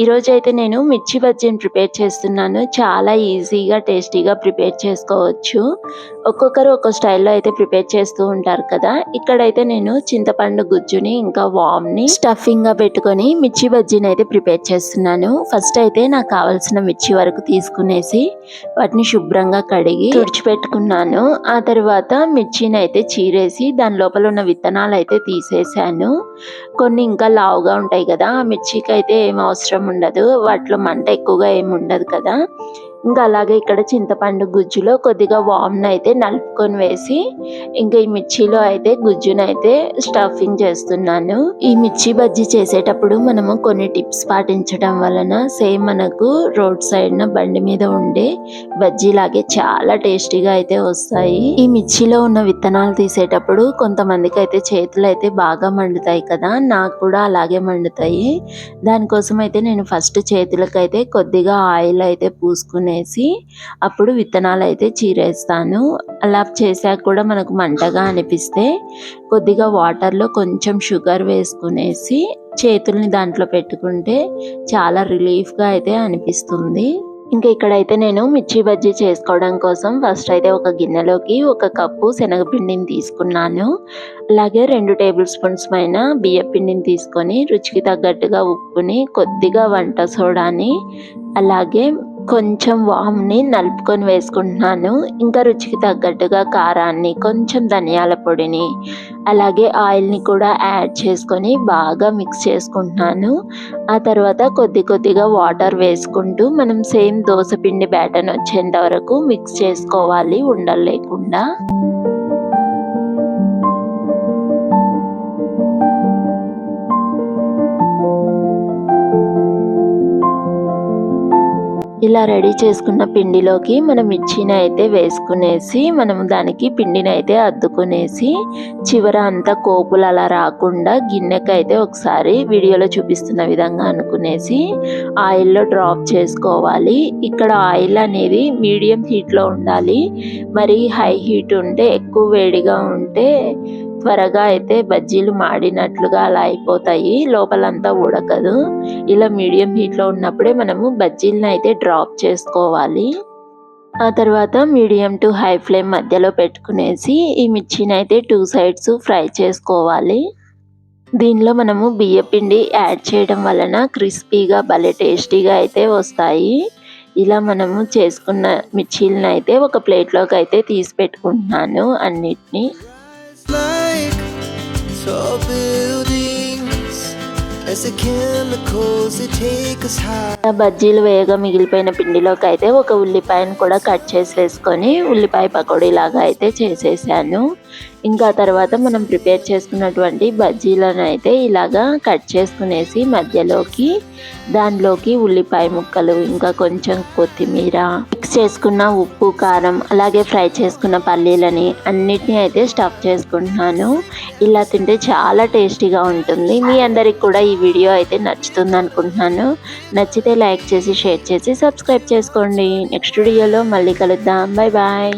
ఈరోజు అయితే నేను మిర్చి బజ్జీని ప్రిపేర్ చేస్తున్నాను. చాలా ఈజీగా టేస్టీగా ప్రిపేర్ చేసుకోవచ్చు. ఒక్కొక్కరు ఒక్కో స్టైల్లో అయితే ప్రిపేర్ చేస్తూ ఉంటారు కదా. ఇక్కడైతే నేను చింతపండు గుజ్జుని ఇంకా వామ్ని స్టఫింగ్గా పెట్టుకొని మిర్చి బజ్జీని అయితే ప్రిపేర్ చేస్తున్నాను. ఫస్ట్ అయితే నాకు కావాల్సిన మిర్చి వరకు తీసుకునేసి వాటిని శుభ్రంగా కడిగి తుడిచిపెట్టుకున్నాను. ఆ తర్వాత మిర్చిని అయితే చీరేసి దాని లోపల ఉన్న విత్తనాలు అయితే తీసేసాను. కొన్ని ఇంకా లావుగా ఉంటాయి కదా. ఆ మిర్చికి అయితే ఏం అవసరం ఉండదు. వాటిలో మంట ఎక్కువగా ఏమి ఉండదు కదా. ఇంకా అలాగే ఇక్కడ చింతపండు గుజ్జులో కొద్దిగా వామ్ని అయితే నలుపుకొని వేసి ఇంకా ఈ మిర్చిలో అయితే గుజ్జును అయితే స్టఫింగ్ చేస్తున్నాను. ఈ మిర్చి బజ్జీ చేసేటప్పుడు మనము కొన్ని టిప్స్ పాటించడం వలన సేమ్ మనకు రోడ్ సైడ్న బండి మీద ఉండే బజ్జీ లాగే చాలా టేస్టీగా అయితే వస్తాయి. ఈ మిర్చిలో ఉన్న విత్తనాలు తీసేటప్పుడు కొంతమందికి అయితే చేతులు అయితే బాగా మండుతాయి కదా నాకు కూడా అలాగే మండుతాయి. దానికోసం అయితే నేను ఫస్ట్ చేతులకు అయితే కొద్దిగా ఆయిల్ అయితే పూసుకునేసి అప్పుడు విత్తనాలు అయితే చీరేస్తాను. అలా చేశాక కూడా మనకు మంటగా అనిపిస్తే కొద్దిగా వాటర్లో కొంచెం షుగర్ వేసుకునేసి చేతుల్ని దాంట్లో పెట్టుకుంటే చాలా రిలీఫ్గా అయితే అనిపిస్తుంది. ఇంకా ఇక్కడైతే నేను మిర్చి బజ్జీ చేసుకోవడం కోసం ఫస్ట్ అయితే ఒక గిన్నెలోకి ఒక కప్పు శనగపిండిని తీసుకున్నాను. అలాగే రెండు టేబుల్ స్పూన్స్ పైన బియ్య పిండిని తీసుకొని రుచికి తగ్గట్టుగా ఉప్పుని కొద్దిగా వంట సోడాని అలాగే కొంచెం వామ్ని నలుపుకొని వేసుకుంటున్నాను. ఇంకా రుచికి తగ్గట్టుగా కారాన్ని కొంచెం ధనియాల పొడిని అలాగే ఆయిల్ని కూడా యాడ్ చేసుకొని బాగా మిక్స్ చేసుకుంటున్నాను. ఆ తర్వాత కొద్ది కొద్దిగా వాటర్ వేసుకుంటూ మనం సేమ్ దోశ పిండి బ్యాటర్ వచ్చేంత వరకు మిక్స్ చేసుకోవాలి ఉండలు ఇలా రెడీ చేసుకున్న పిండిలోకి మనం మిర్చిని అయితే వేసుకునేసి మనం దానికి పిండిని అయితే అద్దుకునేసి చివర అంతా కోపులు అలా రాకుండా గిన్నెకి అయితే ఒకసారి వీడియోలో చూపిస్తున్న విధంగా అనుకునేసి ఆయిల్లో డ్రాప్ చేసుకోవాలి. ఇక్కడ ఆయిల్ అనేది మీడియం హీట్లో ఉండాలి. మరి హై హీట్ ఉంటే ఎక్కువ వేడిగా ఉంటే త్వరగా అయితే బజ్జీలు మాడినట్లుగా అలా అయిపోతాయి. లోపలంతా ఉడకదు. ఇలా మీడియం హీట్లో ఉన్నప్పుడే మనము బజ్జీలను అయితే డ్రాప్ చేసుకోవాలి. ఆ తర్వాత మీడియం టు హై ఫ్లేమ్ మధ్యలో పెట్టుకునేసి ఈ మిర్చిని అయితే టూ సైడ్స్ ఫ్రై చేసుకోవాలి. దీనిలో మనము బియ్యపిండి యాడ్ చేయడం వలన క్రిస్పీగా భలే టేస్టీగా అయితే వస్తాయి. ఇలా మనము చేసుకున్న మిర్చీలను అయితే ఒక ప్లేట్లోకి అయితే తీసి పెట్టుకుంటున్నాను అన్నిటినీ. Tall buildings as the chemicals they take us high. బజ్జీలు వేయగా మిగిలిపోయిన పిండిలోకి అయితే ఒక ఉల్లిపాయను కూడా కట్ చేసి వేసుకొని ఉల్లిపాయ పకోడీ లాగా అయితే చేసేసాను ఇంకా తర్వాత మనం ప్రిపేర్ చేసుకున్నటువంటి బజ్జీలను అయితే ఇలాగా కట్ చేసుకునేసి మధ్యలోకి దానిలోకి ఉల్లిపాయ ముక్కలు ఇంకా కొంచెం కొత్తిమీర మిక్స్ చేసుకున్న ఉప్పు కారం అలాగే ఫ్రై చేసుకున్న పల్లీలని అన్నిటినీ అయితే స్టఫ్ చేసుకుంటున్నాను ఇలా తింటే చాలా టేస్టీగా ఉంటుంది. మీ అందరికి కూడా ఈ వీడియో అయితే నచ్చుతుంది అనుకుంటున్నాను. నచ్చితే లైక్ చేసి షేర్ చేసి సబ్స్క్రైబ్ చేసుకోండి. నెక్స్ట్ వీడియోలో మళ్ళీ కలుద్దాం. Bye bye.